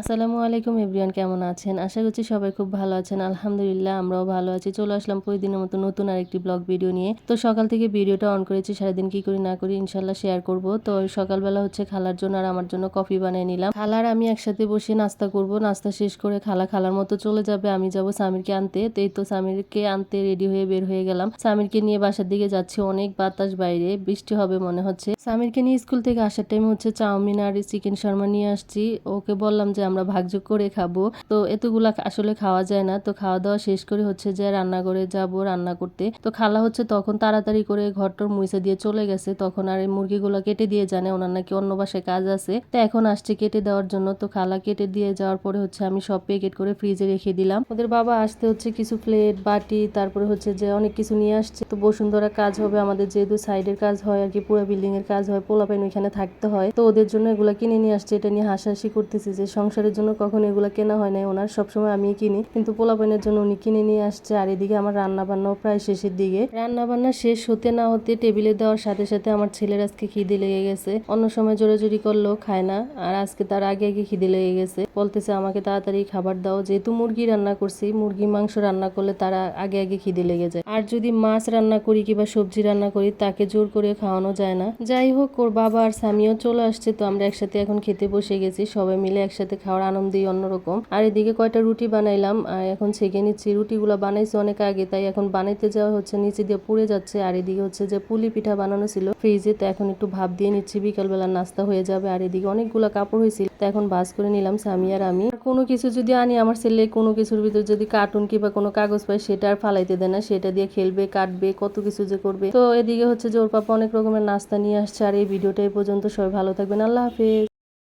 আসসালামু আলাইকুম এভরিওয়ান, কেমন আছেন? আশা করছি সবাই খুব ভালো আছেন। আলহামদুলিল্লাহ, আমরাও ভালো আছি। চলে আসলাম প্রতিদিনের মতো নতুন আরেকটি ব্লগ ভিডিও নিয়ে। তো সকাল থেকে ভিডিওটা অন করেছি, সারাদিন কি করি না করি ইনশাল্লাহ শেয়ার করব। তো সকালবেলা হচ্ছে খালার জন্য আর আমার জন্য কফি বানিয়ে নিলাম। খালার আমি একসাথে বসে নাস্তা করব। নাস্তা শেষ করে খালা খালার মতো চলে যাবে। আমি যাব সামিরকে আনতে। তো এই তো সামিরকে আনতে রেডি হয়ে বের হয়ে গেলাম। সামিরকে নিয়ে বাসার দিকে যাচ্ছি। অনেক বাতাস বাইরে, বৃষ্টি হবে মনে হচ্ছে। সামিরকে নিয়ে স্কুল থেকে আসার টাইম হচ্ছে চাউমিন আর চিকেন শর্মা নিয়ে আসছি। ওকে বললাম যে আমরা ভাগযোগ করে খাব। তো এতগুলা আসলে খাওয়া যায় না। তো খাওয়া দাওয়া শেষ করে হচ্ছে যে রান্না করে যাব রান্না করতে। তো খালা হচ্ছে তখন তাড়াতাড়ি করে ঘরটর মুইসা দিয়ে চলে গেছে। তখন আর এই মুরগিগুলো কেটে দিয়ে জানে ওনার নাকি অন্য বাসায় কাজ আছে। তো এখন আসছে কেটে দেওয়ার জন্য। তো খালা কেটে দিয়ে যাওয়ার পরে হচ্ছে আমি সব প্যাকেট করে ফ্রিজে রেখে দিলাম। ওদের বাবা আসতে হচ্ছে কিছু প্লেট বাটি, তারপরে হচ্ছে যে অনেক কিছু নিয়ে আসছে। তো বসুন্ধরা কাজ হবে আমাদের যেহেতু সাইডের কাজ হয়, আর কি পুরো বিল্ডিং এর কাজ হয়, পোলাপাইন ওইখানে থাকতে হয়। তো ওদের জন্য এগুলা কিনে নিয়ে আসছে। এটা নিয়ে হাসাহাসি করতেছি যে সংসারের জন্য কখন এগুলো কেনা হয় না ওনার সবসময় আমি কিনি। কিন্তু পোলা পোলাপাইনের জন্য উনি কিনে নিয়ে আসছে। আর এদিকে আমার রান্না বান্নাও প্রায় শেষের দিকে। রান্না বান্না শেষ হতে না হতে টেবিলে দেওয়ার সাথে সাথে আমার ছেলের আজকে খিদে লেগে গেছে। অন্য সময় জোরাজুরি করলেও খায় না। আর আজকে তার আগে আগে খিদে লেগে গেছে। বলতেছে, আমাকে তাড়াতাড়ি খাবার দাও। যেহেতু মুরগি রান্না করছি, মুরগি, মাংস রান্না করলে তারা আগে আগে খিদে লেগে যায়। আর যদি মাছ রান্না করি কিংবা সবজি রান্না করি, তাকে জোর করে খাওয়ানো যায় না। যাই হোক, ওর বাবা আর স্বামীও চলে আসছে। তো আমরা একসাথে এখন খেতে বসে গেছি। সবাই মিলে একসাথে খাওয়ার আনন্দই অন্যরকম। আর এদিকে কয়টা রুটি বানাইলাম, আর এখন ছেঁকে নিচ্ছি। রুটিগুলো বানাইছি অনেক আগে, তাই এখন বানাইতে যাওয়া হচ্ছে, নিচে দিয়ে পুড়ে যাচ্ছে। আর এদিকে হচ্ছে যে পুলি পিঠা বানানো ছিল, ফ্রিজে। তো এখন একটু ভাব দিয়ে নিচ্ছি, বিকালবেলা নাস্তা হয়ে যাবে। আর এদিকে অনেকগুলো কাপড় হয়েছিল, তো এখন ভাজ করে নিলাম, স্বামী আর আমি। কোনো কিছু যদি আনি আমার ছেলে, কোনো কিছুর ভিতর যদি কার্টুন কিংবা কোনো কাগজ পায়, সেটা আর ফালাইতে দেয় না। সেটা দিয়ে খেলবে, কাটবে, কত কিছু যে করবে। তো এদিকে হচ্ছে যে ওর পাপা অনেক রকমের নাস্তা নিয়ে আসছে, আর এই ভিডিওটা এই পর্যন্ত। সবাই ভালো থাকবেন, আল্লাহ হাফেজ।